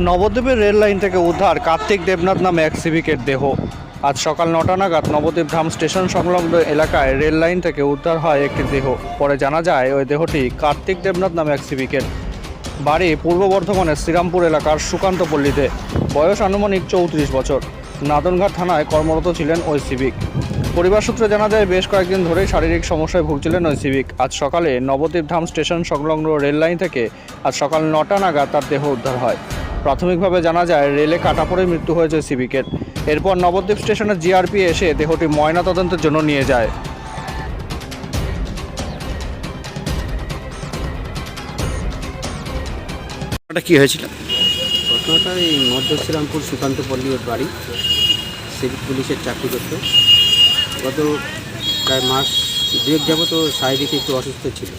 নবদ্বীপের rail line থেকে উদ্ধার কার্তিক দেবনাথ নামে এক সিভিকের দেহ। আজ সকাল নটা নাগাদ নবদ্বীপ ধাম স্টেশন সংলগ্ন এলাকায় রেল লাইন থেকে উদ্ধার হয় একটি দেহ। পরে জানা যায়, ওই দেহটি কার্তিক দেবনাথ নামে এক সিভিকের। বাড়ি পূর্ব বর্ধমানের শ্রীরামপুর এলাকার সুকান্ত পল্লীতে। বয়স আনুমানিক চৌত্রিশ বছর। নাদনঘাট থানায় কর্মরত ছিলেন ওই সিভিক। পরিবার সূত্রে জানা যায়, বেশ কয়েকদিন ধরেই শারীরিক সমস্যায় ভুগছিলেন ওই সিভিক। আজ সকালে নবদ্বীপ ধাম স্টেশন সংলগ্ন রেল লাইন থেকে আজ সকাল নটা নাগাদ তার দেহ উদ্ধার হয়। প্রাথমিকভাবে জানা যায় রেলে কাটা পড়ে মৃত্যু হয়েছে সিভিকের। এরপর নবদ্বীপ স্টেশনের জিআরপি এসে দেহটি ময়নাতদন্তের জন্য নিয়ে যায়। ওটা কি হয়েছিল? ঘটনাটা এই মধ্য শ্রীরামপুর সুকান্ত পল্লীর বাড়ি। সিভিক পুলিশের চাকরি করতো। গত প্রায় মাস দুয়েক যাবত তো শারীরিক একটু অসুস্থ ছিল।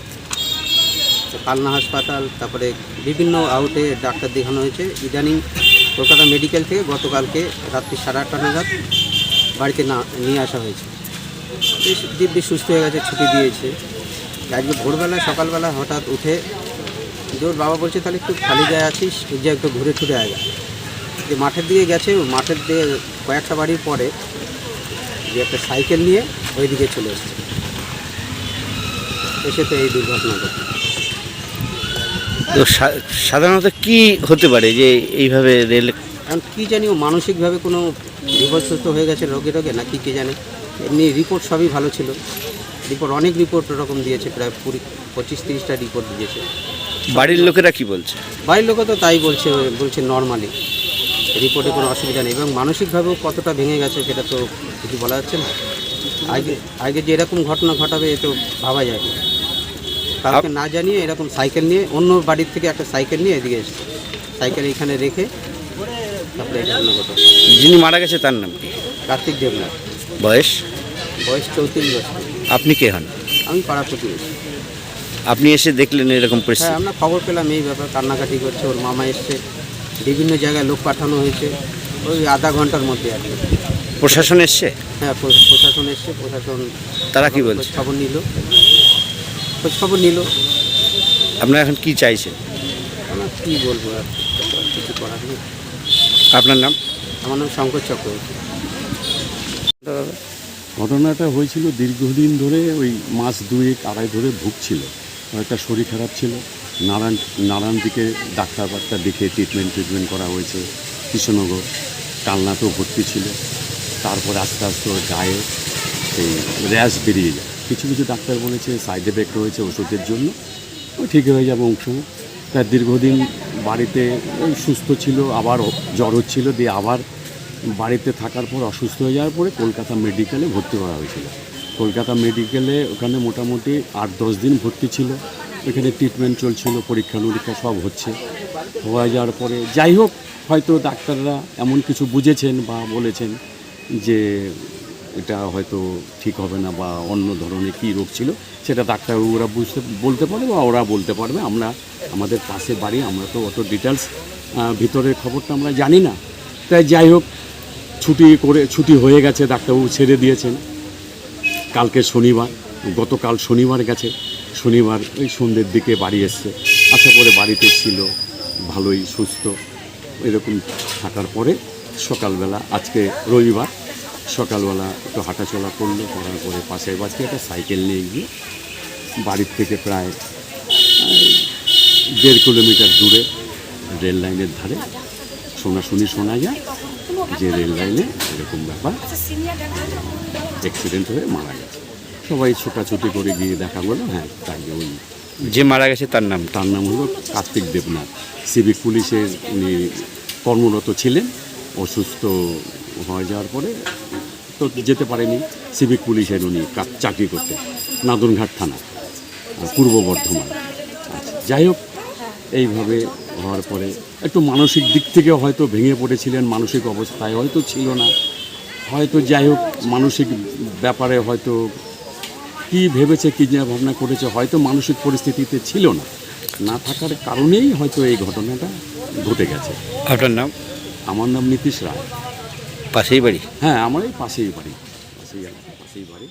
তো কালনা হাসপাতাল, তারপরে বিভিন্ন আউটে ডাক্তার দেখানো হয়েছে। ইদানিং কলকাতা মেডিকেল থেকে গতকালকে রাত্রি সাড়ে আটটা নাগাদ বাড়িতে না, নিয়ে আসা হয়েছে। দিব্যি সুস্থ হয়ে গেছে, ছুটি দিয়েছে। আজকে ভোরবেলা, সকালবেলা হঠাৎ উঠে জোর বাবা বলছে, তাহলে একটু খালি জায়গা আছিস যে একটু ঘুরে টুরে আয়। যে মাঠের দিকে গেছে, মাঠের দিকে কয়েকটা বাড়ির পরে যে একটা সাইকেল নিয়ে ওইদিকে চলে এসছে। এসে তো এই দুর্ঘটনা ঘটে। তো সাধারণত কি হতে পারে যে এইভাবে রেল এখন কী জানি ও মানসিকভাবে কোনো বিপর্যস্ত হয়ে গেছে রোগে রোগে না কি কে জানে? এমনি রিপোর্ট সবই ভালো ছিল। রিপোর্ট অনেক রিপোর্ট ওরকম দিয়েছে প্রায় কুড়ি পঁচিশ তিরিশটা রিপোর্ট দিয়েছে। বাড়ির লোকেরা কি বলছে? বাড়ির লোকও তো তাই বলছে বলছে নর্মালি রিপোর্টে কোনো অসুবিধা নেই। এবং মানসিকভাবেও কতটা ভেঙে গেছে সেটা তো কিছু বলা যাচ্ছে না। আগে আগে যে এরকম ঘটনা ঘটাবে এ তো ভাবা যায় না। কাউকে না জানিয়ে এরকম সাইকেল নিয়ে অন্য বাড়ির থেকে একটা সাইকেল নিয়ে এদিকে এসেছে সাইকেল এখানে রেখে তারপরে এই ঘটনা ঘটে যিনি মারা গেছে তার নাম কি? কার্তিক দেবনাথ। বয়স? বয়স চৌত্রিশ বছর। আপনি কে হন? আমি পাড়া প্রতিবেশী। আপনি এসে দেখলেন এরকম হ্যাঁ পরিস্থিতি? আমরা খবর পেলাম এই ব্যাপার কান্নাকাটি করছে ওর মামা এসছে বিভিন্ন জায়গায় লোক পাঠানো হয়েছে ওই আধা ঘণ্টার মধ্যে আর কি। প্রশাসন এসছে? হ্যাঁ প্র- প্রশাসন এসছে প্রশাসন তারা কি বলছে? খবর নিল। খোঁজ খবর নিল। আপনারা এখন কি চাইছেন? আমরা কী বলব আর কিছু করার নেই। আপনার নাম? আমার নাম শঙ্কর চক্রবর্তী। ঘটনাটা হয়েছিল দীর্ঘদিন ধরে ওই মাস দুয়েক আড়াই ধরে ভুগছিল। একটা শরীর খারাপ ছিল। নারায়ণ নারায়ণ দিকে ডাক্তার বাক্তার দেখে ট্রিটমেন্ট ট্রিটমেন্ট করা হয়েছে। কৃষ্ণনগর কালনাতেও ভর্তি ছিল। তারপর আস্তে আস্তে ওর গায়ে সেই র্যাশ বেরিয়ে যায়। কিছু কিছু ডাক্তার বলেছে সাইড এফেক্ট রয়েছে ওষুধের জন্য। ও ঠিক হয়ে যাবে অংশ তার দীর্ঘদিন বাড়িতে ওই সুস্থ ছিল, আবার জ্বর হচ্ছিল, দিয়ে আবার বাড়িতে থাকার পর অসুস্থ হয়ে যাওয়ার পরে কলকাতা মেডিকেলে ভর্তি করা হয়েছিল। কলকাতা মেডিকেলে ওখানে মোটামুটি আট দশ দিন ভর্তি ছিল। এখানে ট্রিটমেন্ট চলছিল, পরীক্ষা নিরীক্ষা সব হচ্ছে। হয়ে যাওয়ার পরে যাই হোক, হয়তো ডাক্তাররা এমন কিছু বুঝেছেন বা বলেছেন যে এটা হয়তো ঠিক হবে না বা অন্য ধরনের কী রোগ ছিল, সেটা ডাক্তারবাবুরা বুঝতে, বলতে পারে বা ওরা বলতে পারবে। আমরা, আমাদের পাশে বাড়ি, আমরা তো অত ডিটেলস ভিতরের খবরটা আমরা জানি না। তাই যাই হোক, ছুটি করে, ছুটি হয়ে গেছে, ডাক্তারবাবু ছেড়ে দিয়েছেন। কালকে শনিবার, গতকাল শনিবার গেছে। শনিবার ওই সন্ধ্যের দিকে বাড়ি এসছে। আশা করে বাড়িতে ছিল, ভালোই, সুস্থ, এরকম থাকার পরে সকালবেলা, আজকে রবিবার সকালবেলা একটু হাঁটাচলা করল করার পরে পাশের বাড়িতে একটা সাইকেল নিয়ে গিয়ে বাড়ির থেকে প্রায় দেড় কিলোমিটার দূরে রেল লাইনের ধারে শোনাশুনি শোনা যায় যে রেল লাইনে এরকম ব্যাপার অ্যাক্সিডেন্ট হয়ে মারা গেছে। সবাই ছোটাছুটি করে গিয়ে দেখা গেলো হ্যাঁ তাই ওই যে মারা গেছে তার নাম? তার নাম হলো কার্তিক দেবনাথ। সিভিক পুলিশের উনি কর্মরত ছিলেন। অসুস্থ হয়ে যাওয়ার পরে তো যেতে পারেনি। সিভিক পুলিশের উনি চাকরি করতে। নাদনঘাট থানা পূর্ব বর্ধমান। যাই হোক, এইভাবে হওয়ার পরে একটু মানসিক দিক থেকে হয়তো ভেঙে পড়েছিলেন, মানসিক অবস্থায় হয়তো ছিল না। হয়তো যাই হোক, মানসিক ব্যাপারে হয়তো কি ভেবেছে, কী ভাবনা করেছে, হয়তো মানসিক পরিস্থিতিতে ছিল না। না থাকার কারণেই হয়তো এই ঘটনাটা ঘটে গেছে। আপনার নাম? আমার নাম নীতিশ রায়। পাশেই বাড়ি? হ্যাঁ আমার এই পাশেই বাড়ি। পাশেই পাশেই বাড়ি।